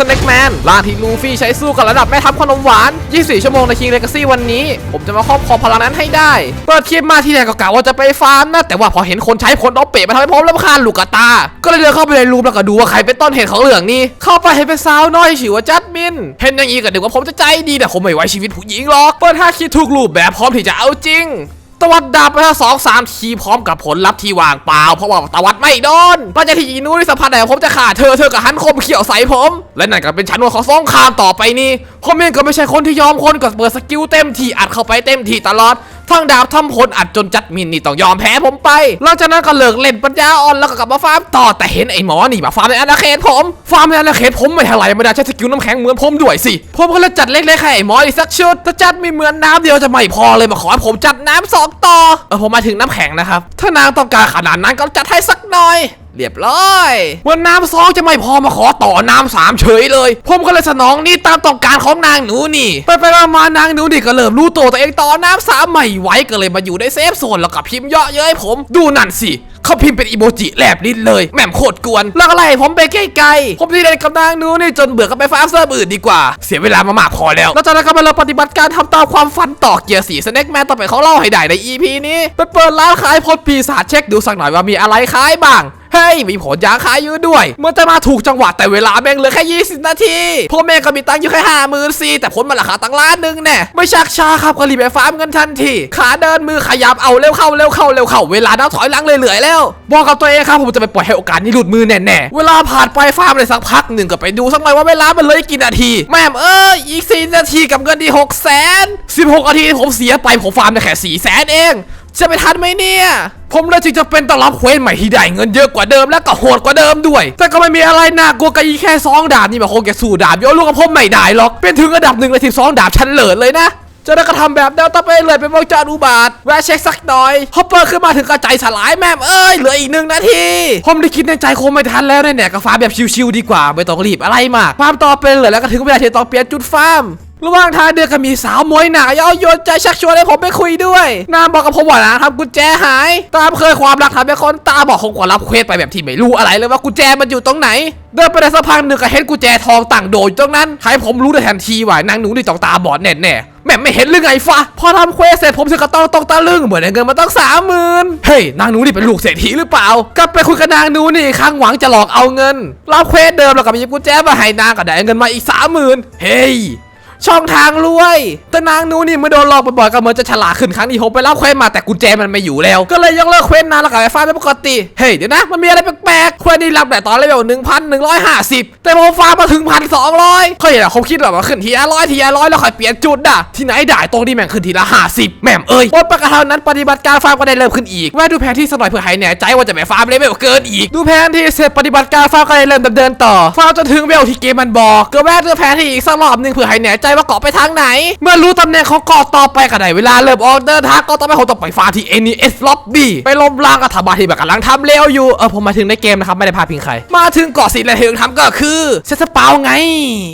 สเน็กแมนร่าที่ลูฟี่ใช้สู้กับระดับแม่ทัพขนมหวาน 24 ชั่วโมงในคิงเลกาซี่วันนี้ ผมจะมาครอบครองพลังนั้นให้ได้ เปิดคลิปมาที่แรกก็กะว่าจะไปฟาร์มนะ แต่ว่าพอเห็นคนใช้ผลเอาเปะมาทำให้ผมรำคาญลูกกตา ก็เลยเดินเข้าไปในรูมแล้วก็ดูว่าใครเป็นต้นเหตุของเรื่องนี้ เข้าไปเห็นเป็นสาวน้อยชื่อว่าจัดมิน เห็นอย่างนี้ก็นึกว่าผมจะใจดีแต่ผมไม่ไว้ชีวิตผู้หญิงหรอกเปิดห้าคิดทุกรูปแบบพร้อมที่จะเอาจริง ตวัดดาบไปทั้งสองสามทีพร้อมกับผลลัพธ์ที่วางเปล่า เพราะว่าตวัดไม่โดนหลังจาที่อีนู้นสัมผัสได้ว่าผมจะฆ่าเธอเธอกับหันคมเขี่ยวใส่ผม และนั่นก็เป็นชั้นวนของสงครามต่อไปนี้ผมเองก็ไม่ใช่คนที่ยอมคนก็เปิดสกิลเต็มที่อัดเข้าไปเต็มที่ตลอด ทั้งดาบทั้งผลอัดจนจัดมินนี่ต้องยอมแพ้ผมไป หลังจากนั้นก็เลิกเล่นปัญญาอ่อนแล้วก็กลับมาฟาร์มต่อแต่เห็นไอ้หมอนี่มาฟาร์มในอาณาเขตผม ฟาร์มในอาณาเขตผมไม่เท่าไหร่ไม่ได้ใช้สกิลน้ำแข็งเหมือนผมด้วยสิ ผมก็เลยจัดเล็กๆให้ไอ้หมออีกสักชุดถ้าจัดไม่เหมือนน้ำเดียวจะไม่พอเลยมาขอให้ผมจัดน้ำสองต่อเออผมมาถึงน้ำแข็งนะครับถ้านางต้องการขนาดนั้นก็จัดให้สักหน่อยเรียบร้อยวันน้ำสองจะไม่พอมาขอต่อน้ำสามเฉยเลยผมก็เลยสนองนี่ตามต้องการของนางหนูนี่ ไปไปมานางหนูนี่ก็เริ่มรู้ตัวตัวเองต่อน้ำสามไม่ไหวก็เลยมาอยู่ในเซฟโซนแล้วก็พิมพ์เยอะเย้ยผม ดูนั่นสิเขาพิมพ์เป็นอีโมจิแลบลิ้นเลยแหม่มโคตรกวน แล้วก็ไล่ผมไปไกลๆผมที่เล่นกับนางหนูนี่จนเบื่อก็ไปฟาร์มเซิร์ฟอื่นดีกว่า เสียเวลามามากพอแล้ว แล้วจากนั้นก็มาเราปฏิบัติการทำตามความฝันต่อเกียร์สีสแน็คแมนต่อไปเขาเล่าให้ได้ใน EP นี้ไปเปิดร้านขายพดปีศาจเช็คดูสักหน่อยว่ามีอะไรขายบ้าง เฮ้ยมีผลยางขายอยู่ด้วยเมื่อจะมาถูกจังหวะแต่เวลาแม่งเหลือแค่ 20 นาทีพ่อแม่ก็มีตังค์อยู่แค่ห้าหมื่นสี่แต่ผลมันราคาตั้งล้านหนึ่งแน่ไม่ชักช้าครับก็รีบไปฟาร์มกันทันทีขาเดินมือขยับเอาเร็วเข้าเร็วเข้าเร็วเข้าเวลานับถอยหลังเลยเหลือยแล้ว บอกกับตัวเองครับผมจะไปปล่อยให้โอกาสนี้หลุดมือแน่ๆเวลาผ่านไปฟาร์มเลยสักพักหนึ่งก็ไปดูสักหน่อยว่าเวลามันเหลยกี่นาที แม่มเอ้ยอีกสี่นาทีกับเงินดีหกแสนสิบหกนาทีผมเสียไปผมฟาร์มได้แค่สี่แสนเอง จะไปทันไหมเนี่ย ผมเลยจึงจะเป็นต้องรับเควสใหม่ที่ได้เงินเยอะกว่าเดิมและก็โหดกว่าเดิมด้วย แต่ก็ไม่มีอะไรน่ากลัวกับอีแค่สองดาบนี่มันคงจะสู้ดาบโยนลูกกับผมไม่ได้หรอกเป็นถึงระดับหนึ่งในสิบสองดาบชั้นเลิศเลยนะจะได้กระทำแบบเดิมต่อไปเลยเป็นวงจรอุบาทแวะเช็คสักหน่อยฮอปเปอร์ขึ้นมาถึงกระจายสลายแม่มเอ้ยเหลืออีกหนึ่งนาทีผมได้คิดในใจคงไม่ทันแล้วแน่ๆกับฟาแบบชิวๆดีกว่าไม่ต้องรีบอะไรมากฟาร์มต่อไปเลยแล้วก็ถึงเวลาที่ต้องเปลี่ยนจุดฟาร์ม ระหว่างทางเดินก็มีสาวมวยหนาเย้าโยนใจชักชวนให้ผมไปคุยด้วย นางบอกกับผมว่านะทำกุญแจหาย ตามเคยความรักทำให้คนตาบอกคงกว่ารับเควสไปแบบที่ไม่รู้อะไรเลยว่ากุญแจมันอยู่ตรงไหน เดินไปได้สักพักหนึ่งก็เห็นกุญแจทองตั้งโดดอยู่ตรงนั้นให้ผมรู้ได้ทันทีว่านางหนูนี่จ้องตาบอดแน่แน่แม่ไม่เห็นหรือไงฟะพอทำเควสเสร็จผมถึงก็ต้องต้องตะลึงเหมือนเงินมาตั้งสามหมื่นเฮ้ยนางหนูนี่เป็นลูกเศรษฐีหรือเปล่า กลับไปคุยกับนางหนูนี่อีกครั้งหวังจะหลอกเอาเงินรับเควสเดิมแล้วก็ไปยิบกุญแจมาให้นางก็ได้เงินมาอีกสามหมื่นเฮ้ย ช่องทางรวย แต่นางนูนี่เมื่อโดนหลอกบ่อยๆก็เหมือนจะฉลาดขึ้นครั้งนี้ผมไปรับเควสมาแต่กุญแจมันไม่อยู่แล้ว ก็เลยยกเลิกเควสนานแล้วกับไปฟาร์มเป็นปกติ เฮ้ยเดี๋ยวนะ มันมีอะไรแปลกๆเควสนี่รับแต่ตอนเลเวลหนึ่งพันหนึ่งร้อยห้าสิบแต่ผมฟ้ามาถึงพันสองร้อยเขาอย่างเขาคิดแบบว่าขึ้นทีละร้อยทีละร้อยแล้วค่อยเปลี่ยนจุดอะที่ไหนได้ตรงที่แม่งขึ้นทีละห้าสิบแม่มเอ้ยบนประกาศนั้นปฏิบัติการฟาร์มก็ได้เริ่มขึ้นอีกแวะดูแผนที่สักหน่อยเพื่อให้แน่ใจว่าจะไม่ฟาร์มเลเวลเกินอีก ดูแผนที่เสร็จปฏิบัติการฟาร์มก็ได้เริ่มดำเนินต่อฟาร์มจนถึงเวลที่เกมมันบอกก็แวะดูแผนที่อีกสักรอบหนึ่งเพื่อให้แน่ใจว่าเกาะไปทางไหน เมื่อรู้ตำแหน่งของเกาะต่อไปก็ได้เวลาเริ่มออกเดินทางก็ต้องไปผมต้อไปฟาร์มที่ NES Lobby ไปล้มล้างกับาบาที่แบบกำลังทำเร็วอยู่เออผมมาถึงในเกมนะครับไม่ได้พาพิงใครมาถึงเกาะสิ่งแรกที่ต้องทำก็คือเซสปาวไง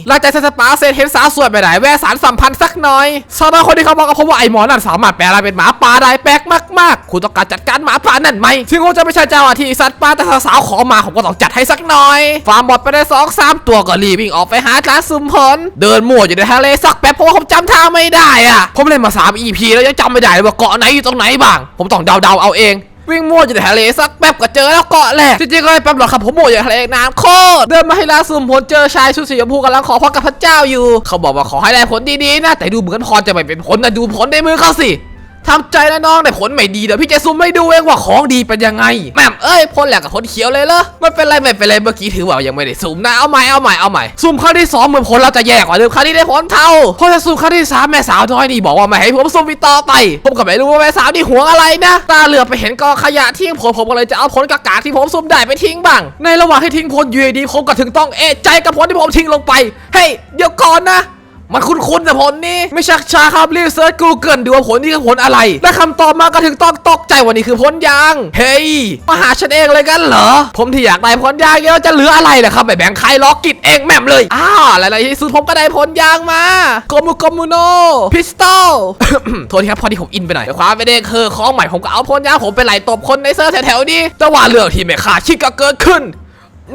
หลังจากเซสปาวเสร็จเห็นสาวสวยไปไหนแวะสารสัมพันธ์สักหน่อยสาวน้คนที่เขาบอกกับผมว่าไอหมอนั่นสามารถแปลงเป็นหมาป่าได้แปลกมากๆ คุณต้องการจัดการหมาป่านั่นไหมถึงผมจะไม่ใช่เจ้าหน้าที่สัตว์ป่าแต่สาวขอมาผมก็ต้องจัดให้สักหน่อย ฟาร์มบอดไปได้สองสามตัวก็รีบวิ่งออกไปหาร้าซุมพลเดินมั่วอยู่ในทะเลลสักแป๊บเพราะว่าผมจำทางไม่ได้อะผมเล่นมา 3 EP แล้วยังจำไม่ได้เลยว่าเกาะไหนอยู่ตรงไหนบ้าง ผมต้องเดาๆเอาเองวิ่งมั่วอยู่ในทะเลสักแป๊บก็เจอแล้วเกาะแหละจริงๆก็ไม่แป๊บหรอกครับผมมั่วอยู่ในทะเลน้ำโคตรเดินมาให้ลาซุมผลเจอชายชุดสีชมพูกำลังขอพรกับพระเจ้าอยู่ เขาบอกว่าขอให้ได้ผลดีๆนะแต่ดูเหมือนพรจะไม่เป็นผลนะดูผลในมือเขาสิ ทำใจนะน้องแต่ผลไม่ดีเดี๋ยวพี่จะซูมไม่ดูเองว่าของดีเป็นยังไงแม่มเอ้ยพ่นแหลกกับผลเขียวเลยเหรอไม่เป็นไรไม่เป็นไรเมื่อกี้ถือว่ายังไม่ได้ซูมนะเอาใหม่เอาใหม่เอาใหม่ซูมครั้งที่สองเหมือนผลเราจะแย่กว่าเดิมครั้งนี้ได้ผลเท่าพอจะซูมครั้งที่สามแม่สาวน้อยนี่บอกว่าไม่ให้ผมซูมอีกต่อไปผมก็ไม่รู้ว่าแม่สาวนี่ห่วงอะไรนะ ตาเหลือบไปเห็นกองขยะทิ้งผลผมก็เลยจะเอาผลกากาที่ผมซูมได้ไปทิ้งบ้าง ในระหว่างที่ทิ้งผลอยู่ดีผมก็ถึงต้องเอะใจกับผลที่ผมทิ้งลงไปเฮ้ยเดี๋ยวก่อนนะ มันคุ้นๆแต่ผลนี่ไม่ชักช้าครับรีบเซิร์ชกูเกิลดูว่าผลนี่คือผลอะไร และคำตอบมาก็ถึงต้องตกใจว่านี่คือผลยาง เฮ้ยมาหาฉันเองเลยกันเหรอ ผมที่อยากได้ผลยางเยอะจะเหลืออะไรล่ะครับไม่แบ่งใครล็อกกิดเองแม่มเลยอ้าวอะไรๆที่สุดผมก็ได้ผลยางมาโกมุโกมุโนพิสตอลโทษทีครับพอดีผมอินไปหน่อยคว้ามเป็นเด็กคือของใหม่ผมก็เอาผลยางผมไปไหลตบคนในเซิร์ฟแถวๆนี้แต่ว่าเรื่องที่ไม่คาดคิดก็เกิดขึ้น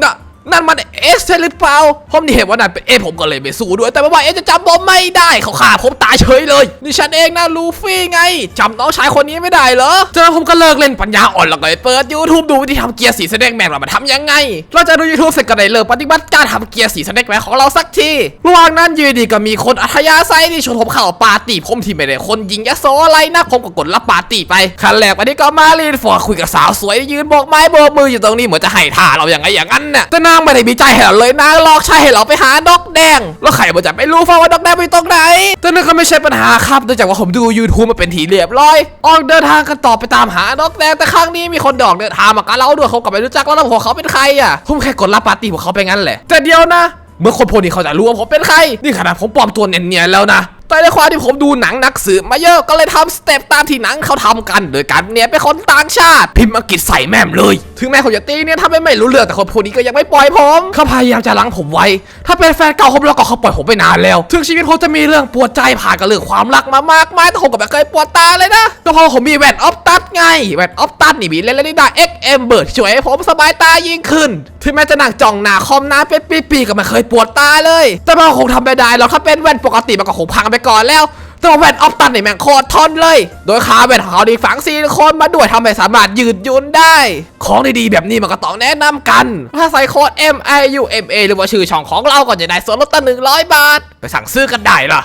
นะ นั่นมันเอสใช่หรือเปล่าผมนี่เห็นว่านั่นเป็นเอผมก็เลยไม่สู้ด้วย แต่ไม่ว่าเอจะจำผมไม่ได้เขาฆ่าผมตายเฉยเลยนี่ฉันเองนะลูฟี่ไงจำน้องชายคนนี้ไม่ได้เหรอจากนั้นผมก็เลิกเล่นปัญญาอ่อนแล้วก็ไปเปิด YouTube ดูวิธีทำเกียร์สีสแน็กแมนว่ามันทำยังไงหลังจากดู YouTube เสร็จก็ได้เริ่มปฏิบัติการทำเกียร์สีสแน็กแมนของเราสักทีระหว่างนั้นยืนดีก็มีคนอัธยาศัยที่ชวนผมเข้าปาร์ตี้ผมที่ไม่ได้คนยิงยโสอะไรนะผมก็กดรับปาร์ตี้ไปขั้นแรกวันนี้ก็มาลีนฟอร์คุยกับสาวสวยยืนโบกไม้โบกมืออยู่ตรงนี้เหมือนจะให้ท่าเราอย่างไงอย่างนั้นน่ะแต่นางไม่ได้มีใจให้เราเลยนางหลอกใช่ให้เราไปหาดอกแดง แล้วใครมันจะไม่รู้ฟ้าว่าดอกแดงไปตรงไหน แต่นั่นก็ไม่ใช่ปัญหาครับเนื่องจากว่าผมดู YouTube มาเป็นทีเรียบร้อย ออกเดินทางกันต่อไปตามหาดอกแดงแต่ครั้งนี้มีคนดอกเดินทางมากับเราด้วยเขาก็ไม่รู้จักแล้วนะหัวเขาเป็นใครอะผมแค่กดรับปาร์ตี้ของเขาไปงั้นแหละแต่เดียวนะเมื่อคนพวกนี้เขาจะรู้ว่าผมเป็นใคร นี่ขนาดผมปลอมตัวเนียนๆแล้วนะ แต่ในความที่ผมดูหนังนักสืบมาเยอะก็เลยทำสเต็ปตามที่หนังเขาทำกัน โดยการเนี่ยเป็นคนต่างชาติ พิมพ์อังกฤษใส่แม่มเลย ถึงแม้เขาจะตีเนี่ยถ้าไม่ไม่รู้เรื่องแต่คนพวกนี้ก็ยังไม่ปล่อยผมเขาพยายามจะล้างผมไว้ ถ้าเป็นแฟนเก่าผมแล้วก็เขาปล่อยผมไปนานแล้ว ถึงชีวิตผมจะมีเรื่องปวดใจผ่านกับเรื่องความรักมามากมายแต่ผมก็ไม่เคยปวดตาเลยนะก็เพราะผมมีแว่นออฟตัดไงแว่นออฟตัดนี่มีเลนส์นิดา XM เบิร์ดช่วยให้ผมสบายตายิ่งขึ้น ถึงแม้จะนั่งจ้องหน้าคอมนาเป็นปีๆก็ไม่เคยปวดตาเลย แต่มันก็คงทำไม่ได้หรอกถ้าเป็นแว่นปกติมันก็คงพังไปก่อนแล้วต่ว่าแวนออฟตันนี่แม่งโคตรทนเลย โดยขาแวนของเขาดีฝังซิลิโคนมาด้วยทำให้สามารถยืดยุ่นได้ ของดีๆแบบนี้มันก็ต้องแนะนำกัน ถ้าใส่โค้ด M I U M A หรือว่าชื่อช่องของเราก็จะได้ส่วนลดตั้งหนึ่งร้อยบาท ไปสั่งซื้อกันได้ล่ะ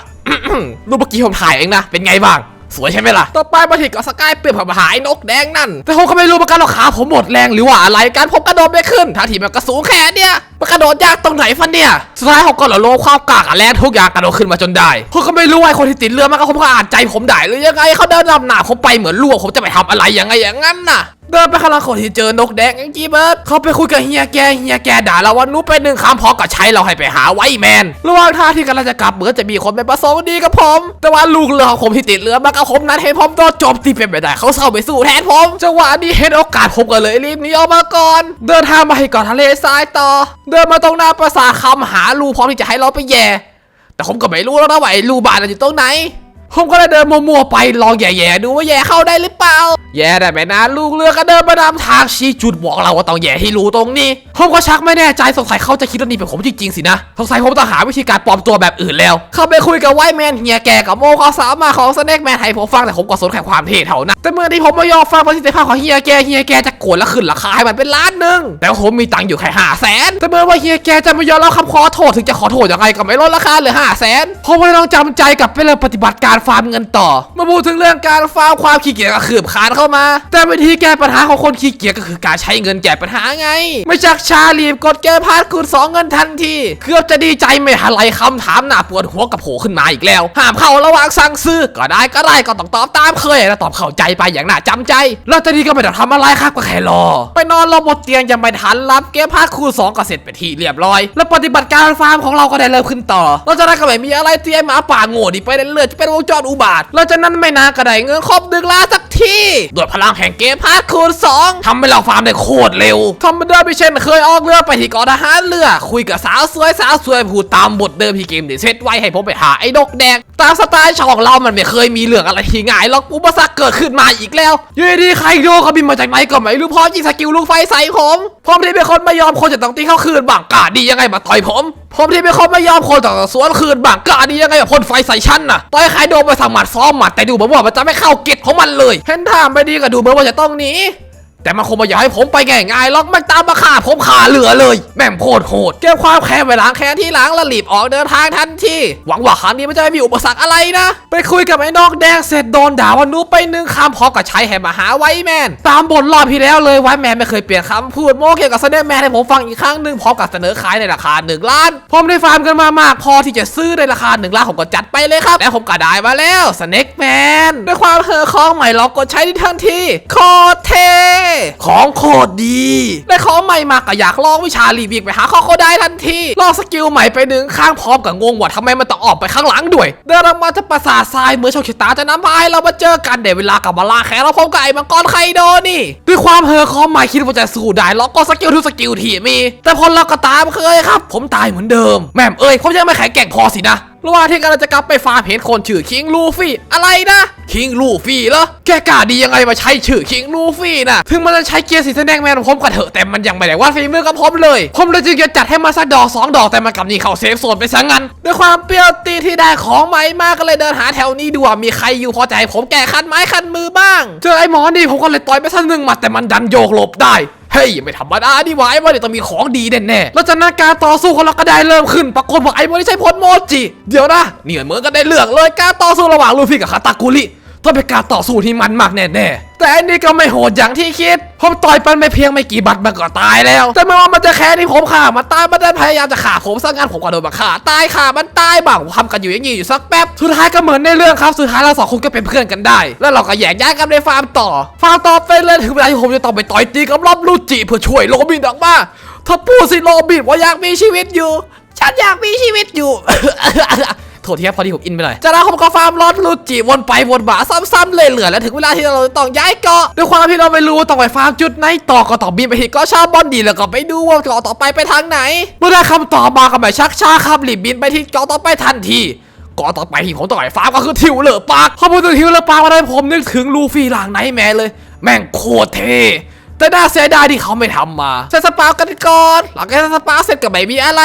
รูปเมื่อกี้ผมถ่ายเองนะ เป็นไงบ้างสวยใช่ไหมล่ะ ต่อไปมาถึงก็สกายเปลี่ยนผ่าหายนกแดงนั่น แต่ผมก็ไม่รู้เหมือนกันหรอกขาผมหมดแรงหรือว่าอะไรการผมกระโดดไม่ขึ้นถ้าทีมันก็สูงแค่เนี้ยมันกระโดดยากตรงไหนฟันเนี่ย สุดท้ายผมก็หล่อโลความกากแรงทุกอย่างกระโดดขึ้นมาจนได้ผมก็ไม่รู้ว่าไอ้คนที่ติดเรือมันก็คงอ่านใจผมได้หรือยังไงเขาเดินนำหน้าผมไปเหมือนลูกผมจะไปทำอะไรยังไงอย่างนั้นน่ะเดินไปข้างหลังคนที่เจอนกแดงไอ้จีเบิร์ดเขาไปคุยกับเฮียแกเฮียแกด่าเราว่านุไปหนึ่งคำพอกับใช้เราให้ไปหาไว้แมนระหว่างทางที่กำลังจะกลับเหมือนจะมีคนไม่ประสงค์ดีกับผม แต่ว่าลูกเรือของผมที่ติดเรือมากับผมนั้นเห็นผมโดนจมตีเป็นไปได้เขาเศร้าไปสู้แทนผมจังหวะนี้เห็นโอกาสผมก็เลยรีบหนีออกมาก่อน เดินทางมาให้เก่อนทะเลทรายต่อเดินมาตรงหน้าปราสาทคำหาลูพร้อมที่จะให้เราไปแย่ แต่ผมก็ไม่รู้แล้วนะว่าไอ้ลูบานมันอยู่ตรงไหน ผมก็เลยเดินมัวๆไปลองแย่ๆดูว่าแย่เข้าได้หรือเปล่า แย่ได้ไหมนะลูกเรือก็เดินมาตามทางชี้จุดบอกเราว่าต้องแย่ให้รู้ตรงนี้ผมก็ชักไม่แน่ใจสงสัยเขาจะคิดว่านี่เป็นผมจริงๆสินะสงสัยผมต้องหาวิธีการปลอมตัวแบบอื่นแล้ว เข้าไปคุยกับไวแมนเฮียแกกับโมเขาสามาของสแน็คแมนให้ผมฟังแต่ผมก็สนแค่ความเท่เท่านั้นแต่เมื่อที่ผมไม่ยอมฟังประสิทธิภาพของเฮียแกเฮียแกจะโกรธและขึ้นราคาให้มันเป็นล้านหนึ่งแต่ผมมีตังค์อยู่แค่ห้าแสนแต่เมื่อว่าเฮียแกจะไม่ยอมรับคำขอโทษถึงจะขอโทษยังไงก็ไม่ลดราคาเหลือห้าแสนผมเลยต้องจำใจกับไปเริ่มปฏิบัติการฟาร์มเงินต่อมาพูดถึงเรื่องการฟาร์มความขี้เกียจก็คืบคานเข้ามา แต่วิธีแก้ปัญหาของคนขี้เกียจก็คือการใช้เงินแก้ปัญหาไง ไม่จากชาลีบกดเกมพาร์ทคูณสองเงินทันทีเกือบจะดีใจไม่ทันไรคำถามหน้าปวดหัวกับโผล่ขึ้นมาอีกแล้วห้ามเข้าระหว่างสั่งซื้อก็ได้ก็ได้ก็ต้องตอบตามเคยแล้วตอบเข้าใจไปอย่างน่าจำใจ แล้วตอนนี้ก็ไม่ต้องทำอะไรครับก็แค่รอ ไปนอนรอบนเตียงยังไม่ทันรับเกมพาร์ทคูณสองก็เสร็จไปทีเรียบร้อย แล้วปฏิบัติการฟาร์มของเราก็ได้เริ่มขึ้นต่อเราจะได้ก็ไม่มีอะไรเตรียมหมาป่าโง่ดิไปเรื่อยๆจะเป็นวงจรอุบาทเราจะนั้นไม่นานก็ได้เงินครบดึงล้าสัก ทีด้วยพลังแห่งเกมพาร์ทคูณสองทำให้เราฟาร์มได้โคตรเร็วธรรมดาไม่เช่นเคยออกเรือไปที่เกาะทหารเรือ คุยกับสาวสวยสาวสวยพูดตามบทเดิมที่เกมได้เซตไว้ให้ผมไปหาไอ้ดกแดงตามสไตล์ช่องเรามันไม่เคยมีเรื่องอะไรที่ง่ายหรอกอุปสรรคเกิดขึ้นมาอีกแล้วยูดีใครโดเขาบินมาจากไหนก็ไม่รู้พร้อมยิงสกิลลูกไฟใส่ผมผมที่เป็นคนไม่ยอมคนจะต้องตีเข้าคืนบังกาดียังไงมาต่อยผมผมที่เป็นคนไม่ยอมคนต่อสวนคืนบังกาดียังไงมาพ่นไฟใส่ฉันน่ะต่อยใครโดนไปสั่งหมัดซ้อมหมัดแต่ดูเหมือนว่ามันจะไม่เข้าเก็ตของมันเลยเห็นถามไปดีก็ดูเบอร์ว่าจะต้องหนี แต่มันคงไม่อยากให้ผมไปง่ายๆหรอกมันตามมาฆ่าผมขาเหลือเลย แม่งโคตรโหดเก็บความแค้นไว้ล้างแค้นที่หลังแล้วรีบออกเดินทางทันทีหวังว่าครั้งนี้มันจะไม่มีอุปสรรคอะไรนะ ไปคุยกับไอ้นอกแดงเสร็จโดนด่าว่านูไปหนึ่งคำพร้อมกับใช้แหมาหาไวท์แมนตามบทรอบที่แล้วเลยไวท์แมนไม่เคยเปลี่ยนคำพูดโมเกี่ยวกับสเนคแมนให้ผมฟังอีกครั้งหนึ่งพร้อมกับเสนอขายในราคา1ล้านผมได้ฟาร์มกันมามากพอที่จะซื้อในราคา1ล้านผมก็จัดไปเลยครับแล้วผมก็ได้มาแล้วสเนคแมนด้วยความเฮอของใหม่เรากกดใช้ที่ทันทีโคตรเทของโคตรดี ได้ของใหม่มาก็อยากลองวิชารีบิกไปหาข้อเขาได้ทันทีลองสกิลใหม่ไปหนึ่งข้างพร้อมกับงงว่าทำไมมันต้องออกไปข้างหลังด้วย เดินออกมาจะปราสาททรายเหมือนโชคชะตาจะนำพาให้เรามาเจอกันเดี๋ยวเวลากลับมาลาแขนเราพบกับไอ้มังกรไคโดนี่ ด้วยความเฮอของใหม่คิดว่าจะสู้ได้ล็อกก็สกิลทุกสกิลที่มี แต่พอเราก็ตามเคยครับ ผมตายเหมือนเดิมแม่มเอ้ยผมยังไม่แข็งแกร่งพอสินะ ระหว่างที่กำลังจะกลับไปฟาร์มเห็นคนชื่อคิงลูฟี่ อะไรนะคิงลูฟี่เหรอแกกล้าดียังไงมาใช้ชื่อคิงลูฟี่นะถึงมันจะใช้เกียร์สีแดงแมนผมก็เถอะแต่มันยังไม่ได้ว่าฝีมือกับผมเลย ผมเลยจึงจะจัดให้มาสักดอกสองดอกแต่มันกลับหนีเข้าเซฟโซนไปซะงั้นด้วยความเปรี้ยวตีที่ได้ของใหม่มากก็เลยเดินหาแถวนี้ดูว่ามีใครอยู่พอจให้ผมแก้คันไม้คันมือบ้าง เจอไอ้หมอนี่ผมก็เลยต่อยไปสักหนึ่งหมัดแต่มันดันโยกหลบได้ เฮ้ยไม่ธรรมดาดิวะไอ้บอลเนี่ยต้องมีของดีแน่ๆแล้วจากนั้นการต่อสู้ของเราก็ได้เริ่มขึ้น ปรากฏว่าไอ้บอลนี่ใช้พลโมจิ เดี๋ยวนะเนี่ยเหมือนกันได้เลือกเลยการต่อสู้ระหว่างลูฟี่กับคาตากุริ ต้องเป็นการต่อสู้ที่มันมากแน่ๆ แต่อันนี้ก็ไม่โหดอย่างที่คิด ผมต่อยปันไปเพียงไม่กี่บัตรมันก็ตายแล้ว แต่ไม่ว่ามันจะแค่ที่ผมฆ่ามันตายมันได้พยายามจะฆ่าผมซะงั้นผมก็โดนมันฆ่าตายฆ่ามันตายบ้างทำกันอยู่อย่างนี้อยู่สักแป๊บ สุดท้ายก็เหมือนในเรื่องครับ สุดท้ายเราสองคนก็เป็นเพื่อนกันได้ แล้วเราก็แยกย้ายกันไปฟาร์มต่อ ฟาร์มต่อไปเลยถึงเวลาที่ผมจะต้องไปต่อยตีกับรอบลูจิเพื่อช่วยโรบินออกมาถ้าพูดสิโรบินว่าอยากมีชีวิตอยู่ ฉันอยากมีชีวิตอยู่ โทษทีครับพอดีผมอินไปหน่อยจากนั้นผมก็ฟาร์มรอดลูจิวนไปวนมาซ้ำๆเลยเหลือแล้วถึงเวลาที่เราต้องย้ายเกาะด้วยความที่เราไม่รู้ว่าต้องไปฟาร์มจุดไหนต่อก็ต้อบินไปที่เกาะชาบอนดีแล้วก็ไปดูว่าเกาะต่อไปไปทางไหน เมื่อได้คำตอบมาก็ไม่ชักช้าครับรีบบินไปที่เกาะต่อไปทันทีเกาะต่อไปที่ผมต้องไปฟาร์มก็คือทิวเลอร์ปาร์คพอพูดถึงทิวเลอร์ปาร์คมาได้ผมนึกถึงลูฟี่หลังไหนแม่เลย แม่งโคตรเท่แต่น่าเสียดายที่เขาไม่ทำมาเซตสปาร์กันก่อน หลังจากเซตสปาร์เสร็จก็ไม่มีอะไร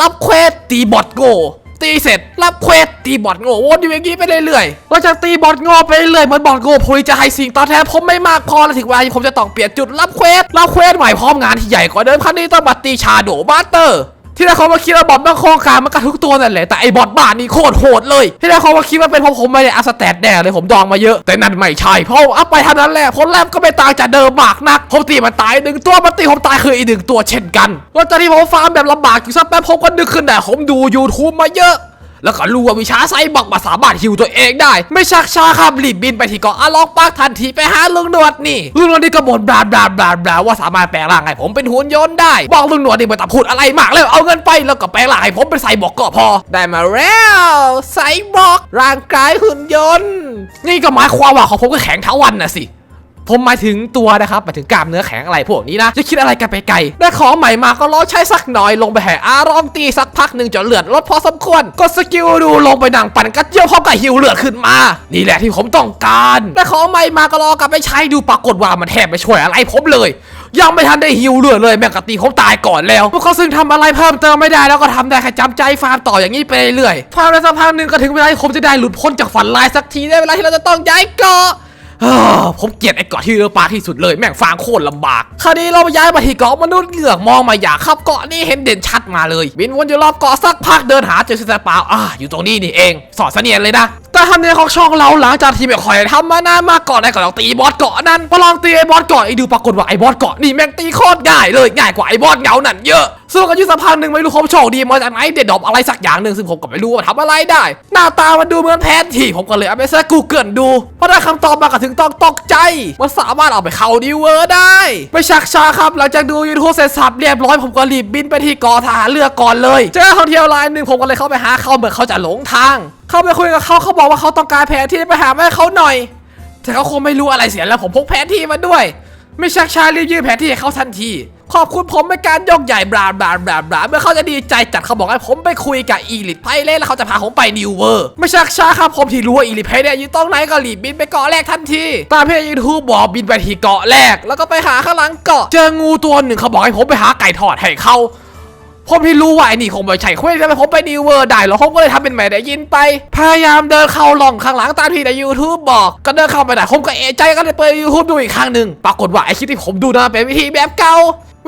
รับเควสตีบอทโง่ ตีเสร็จรับเควสตีบอทโง่วนอยู่อย่างนี้ไปเรื่อยๆหลังจากตีบอทโง่ไปเรื่อยเหมือนบอทโง่พลจะให้สิ่งตอบแทนผมไม่มากพอแล้วถึงเวลาที่ผมจะต้องเปลี่ยนจุดรับเควสรับเควสใหม่พร้อมงานที่ใหญ่กว่าเดิมครั้งนี้ต้องมาตีชาโดมาสเตอร์ ที่แรกเขามาคิดว่าบอทมันโคองคารมันกัดทุกตัวนั่นแหละแต่ไอ้บอทบ้านนี่โคตรโหดเลย ที่แรกเขามาคิดว่าเป็นเพราะผมไม่ได้อัพสแตตแน่เลยผมดองมาเยอะแต่นั่นไม่ใช่เพราะอัพไปเท่านั้นแหละผลแรกก็ไม่ต่างจากเดิมมากนักผมตีมันตายหนึ่งตัวมันตีผมตายคืออีกหนึ่งตัวเช่นกันหลังจากที่ผมฟาร์มแบบลำบากอยู่สักแป๊บผมก็นึกขึ้นได้ผมดู YouTube มาเยอะ แล้วก็รู้ว่าวิชาไซบักมาสามารถฮิวตัวเองได้ ไม่ชักช้าครับรีบบินไปที่เกาะอาล็อกปาร์คทันทีไปหาลุงหนวดนี่ลุงหนวดนี่ก็บ่นบลาบลาบลาบลาว่าสามารถแปลงร่างให้ผมเป็นหุ่นยนต์ได้ บอกลุงหนวดนี่ไม่ต้องพูดอะไรมากแล้วเอาเงินไปแล้วก็แปลงร่างให้ผมเป็นไซบอร์กก็พอ ได้มาแล้วไซบอร์กร่างกายหุ่นยนต์ นี่ก็หมายความว่าของผมก็แข็งเทั้งวันนะสิ ผมหมายถึงตัวนะครับหมายถึงกล้ามเนื้อแข็งอะไรพวกนี้นะจะคิดอะไรกันไปไกลได้ของใหม่มาก็รอใช้สักหน่อยลงไปแห่อารอมตีสักพักหนึ่งจนเลือดลดพอสมควรก็สกิลดูลงไปนังปั่นกระเจียวพร้อมกับฮิวเลือดขึ้นมา นี่แหละที่ผมต้องการได้ของใหม่มาก็รอกลับไปใช้ดูปรากฏว่ามันแทบไม่ช่วยอะไรผมเลย ยังไม่ทันได้ฮิวเลือดเลยแม่งกะตีผมตายก่อนแล้วพวกเขาซึ่งทำอะไรเพิ่มเติมไม่ได้แล้วก็ทำได้แค่จำใจฟาร์มต่ออย่างนี้ไปเรื่อยฟาร์มในสักพักหนึ่งก็ถึงเวลาที่ผมจะได้หลุดพ้นจากฝันร้ายสักทีได้เวลาที่เราจะต้องย้ายเกาะ ผมเกลียดไอ้เกาะที่เรือปลาที่สุดเลยแม่งฟางโคตรลำบาก คราวนี้เราย้ายมาที่เกาะมนุษย์เหงือกมองมาอยากขับเกาะนี่เห็นเด่นชัดมาเลยบินวนอยู่รอบเกาะสักพักเดินหาเจอเซตาเปาอ่าอยู่ตรงนี้นี่เอง สอดเสนียนเลยนะแต่ทำเนียของช่องเราหลังจากที่ไม่ค่อยทำมานานมากก่อนได้ก็ลองตีบอสเกาะนั้นพอลองตีไอ้บอสเกาะไอ้ดูปรากฏว่าไอ้บอสเกาะนี่แม่งตีโคตรง่ายเลยง่ายกว่าไอ้บอสเงานั่นเยอะสู้กันอยู่สักพักหนึ่งไม่รู้ผมโชคดีมาจากไหนเด็ดดอกอะไรสักอย่างหนึ่งซึ่งผมก็ไม่รู้ว่าทำอะไรได้ หน้าตามันดูเหมือนแผนที่ผมก็เลยเอาไปเซิร์ชกูเกิลดูพอได้คำตอบมาก็ถึงต้องตกใจมันสามารถเอาไปเข้าดิวเวอร์ได้ไม่ชักช้าครับหลังจากดูยูทูบเสร็จสับเรียบร้อยผมก็รีบบินไปที่เกาะทหารเรือก่อนเลยเจอท่องเที่ยวรายหนึ่งผมก็เลยเข้าไปหาเขาเหมือนเขาจะหลงทาง เข้าไปคุยกับเขาเขาบอกว่าเขาต้องการแผนที่ไปหาแม่เขาหน่อย แต่เขาคงไม่รู้อะไรเสียแล้วผมพกแผนที่มาด้วย ไม่ชักช้ารีบยื่นแผนที่ให้เขาทันที ขอบคุณผมในการยกใหญ่บลาบลาบลาบลาเมื่อเขาจะดีใจจัดเขาบอกให้ผมไปคุยกับอีลิทไพเล่แล้วเขาจะพาผมไปนิวเวอร์ ไม่ชักช้าครับผมที่รู้ว่าอีลิทไพเล่อยู่ตรงไหนก็รีบบินไปเกาะแรกทันทีตามที่ยูทูบบอกบินไปที่เกาะแรก แล้วก็ไปหาข้างหลังเกาะเจองูตัวหนึ่งเขาบอกให้ผมไปหาไก่ทอดให้เขาผมที่รู้ว่าไอ้นี่คงไม่ใช่เควสจะไปผมไปนิวเวอร์ได้หรอผมก็เลยทำเป็นไม่ได้ยินไป พยายามเดินเข้าหล่องข้างหลังตามที่ใน YouTube บอก ก็เดินเข้าไปได้ผมก็เอะใจก็เลยเปิด YouTube ดูอีกครั้งหนึ่งปรากฏว่าไอ้คลิปที่ผมดูนะเป็นวิธีแบบเก่า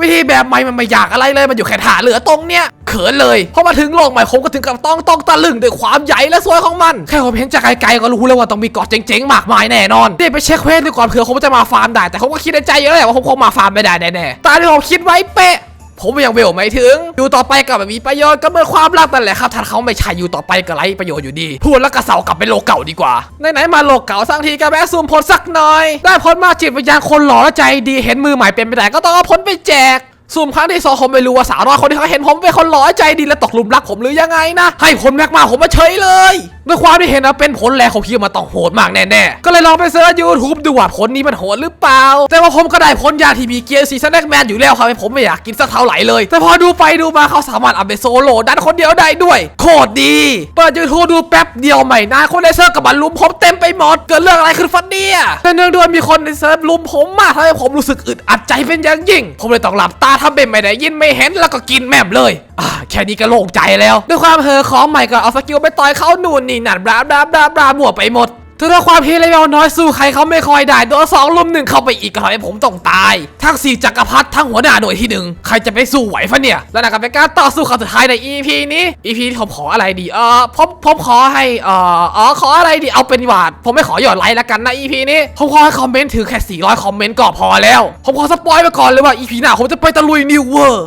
วิธีแบบใหม่มันไม่อยากอะไรเลยมันอยู่แค่ถาเหลือตรงเนี้ยเขินเลยพอมาถึงโลกใหม่ผมก็ถึงกับต้องต้องตะลึงด้วยความใหญ่และสวยของมัน แค่ผมเห็นจากไกลๆก็รู้แล้วว่าต้องมีเกาะเจ๋งๆมากมายแน่นอนเดี๋ยวไปเช็คเควสดูก่อนเผื่อผมจะมาฟาร์มได้แต่ผมก็คิดในใจอยอะแหละว่าผมคงมาฟาร์มไม่ได้แน่ๆตามที่ผมคิดไว้เป๊ะ ผมยังเวลไม่ถึง อยู่ต่อไปก็ไม่มีประโยชน์ก็เมื่อความรักนั่นแหละครับถ้าเขาไม่ใช่อยู่ต่อไปก็ไร้ประโยชน์อยู่ดี พูดแล้วก็เสากลับไปโลกเก่าดีกว่าไหนๆมาโลกเก่าสักทีก็แวะซูมผลสักหน่อย ได้ผลมาจิตวิญญาณคนหล่อและใจดีเห็นมือใหม่เป็นไปได้ก็ต้องเอาผลไปแจกสุมครั้งที่สองผมไม่รู้ว่าสาวน้อยคนที่เขาเห็นผมเป็นคนหล่อใจดีและตกหลุมรักผมหรือยังไงนะให้ผลแม็กมาผมมาเฉยเลย ด้วยความที่เห็นว่าเป็นผลแรกของพี่มาต้องโหดมากแน่ๆ ก็เลยลองไปเสิร์ชยูทูบดูว่าผลนี้มันโหดหรือเปล่า แต่ว่าผมก็ได้ผลยาที่มีเกียร์ซีซันแนกแมนอยู่แล้วครับผมไม่อยากกินสักเท่าไหร่เลย แต่พอดูไปดูมาเขาสามารถเอาไปโซโล่ดันคนเดียวได้ด้วย โคตรดี เปิดยูทูบดูแป๊บเดียวไม่นานคนในเซิร์ฟกับมันลุมผมเต็มไปหมดเกิดเรื่องอะไรขึ้นฟันเนี่ยแต่เนื่องด้วยมีคนในเซิร์ฟลุมผมมากทำให้ผมรู้สึกอึดอัดใจเป็นอย่างยิ่ง ผมเลยต้องหลับตาทำเป็นไม่ได้ยินไม่เห็นแล้วก็กินแม่มเลยอ่า แค่นี้ก็โล่งใจแล้ว ด้วยความเฮอของใหม่ก็เอาสกิลไปต่อยเขาหนู่นนี่นั่นบลาบลาบลาบลามั่วไปหมดถึงด้วยความที่เลเวลน้อยสู้ใครเขาไม่คอยได้โดนสองลุมหนึ่งเข้าไปอีกก็ทำให้ผมต้องตาย ทั้งสี่จักรพรรดิทั้งหัวหน้าหน่วยที่หนึ่งใครจะไปสู้ไหวฟะเนี่ย และนั่นก็เป็นการต่อสู้ครั้งสุดท้ายใน EP นี้ EP ที่ผมขออะไรดี เออผมผมขอให้เอ่ออ๋อขออะไรดีเอาเป็นหวาด ผมไม่ขอหยอดไลค์ละกันนะ EP นี้ ผมขอให้คอมเมนต์ถือแค่ 400 คอมเมนต์ก็พอแล้ว ผมขอสปอยไปก่อนเลยว่า EP หน้าผมจะไปตะลุยนิวเวอร์